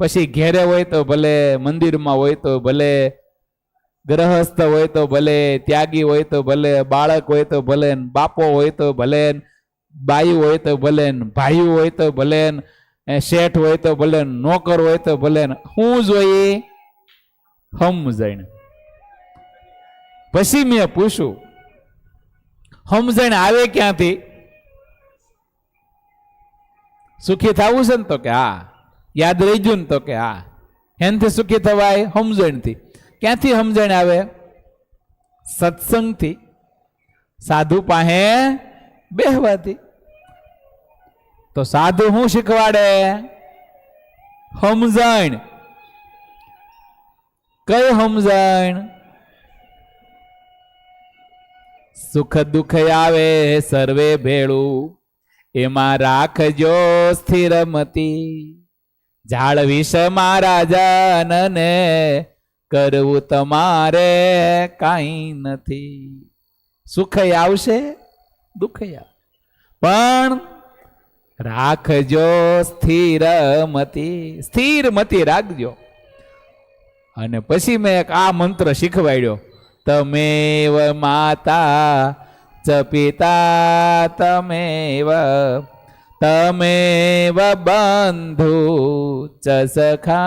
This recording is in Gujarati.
પછી ઘેરે હોય તો ભલે મંદિરમાં હોય તો ભલે ગ્રહસ્થ હોય તો ભલે ત્યાગી હોય તો ભલે બાળક હોય તો ભલે બાપો હોય તો ભલે બાઈ હોય તો ભલે ભાઈ હોય તો ભલે શેઠ હોય તો ભલે નોકર હોય તો ભલે હું જોઈએ સમજણ પછી મેં પૂછ્યું સમજણ આવે ક્યાંથી સુખી થવું છે ને તો કે હા યાદ રહી ગયું ને તો કે હા. એનથી સુખી થવાય સમજણથી. ક્યાંથી સમજણ આવે? સત્સંગથી. સાધુ પાસે બેહવાથી. તો સાધુ શું શીખવાડે? સમજણ. કઈ સમજણ? સુખ દુઃખ આવે સર્વે ભેળું. એમાં રાખજો સ્થિરમતી. જાળવીશ મારા જાનને કરવું તમારે કાંઈ નથી. સુખ આવશે દુઃખ પણ રાખજો સ્થિરમતી સ્થિરમતી રાખજો. અને પછી મેં એક આ મંત્ર શીખવાડ્યો, તમેવ માતા ચ પિતા તમેવ તમેવ બંધુ ચ સખા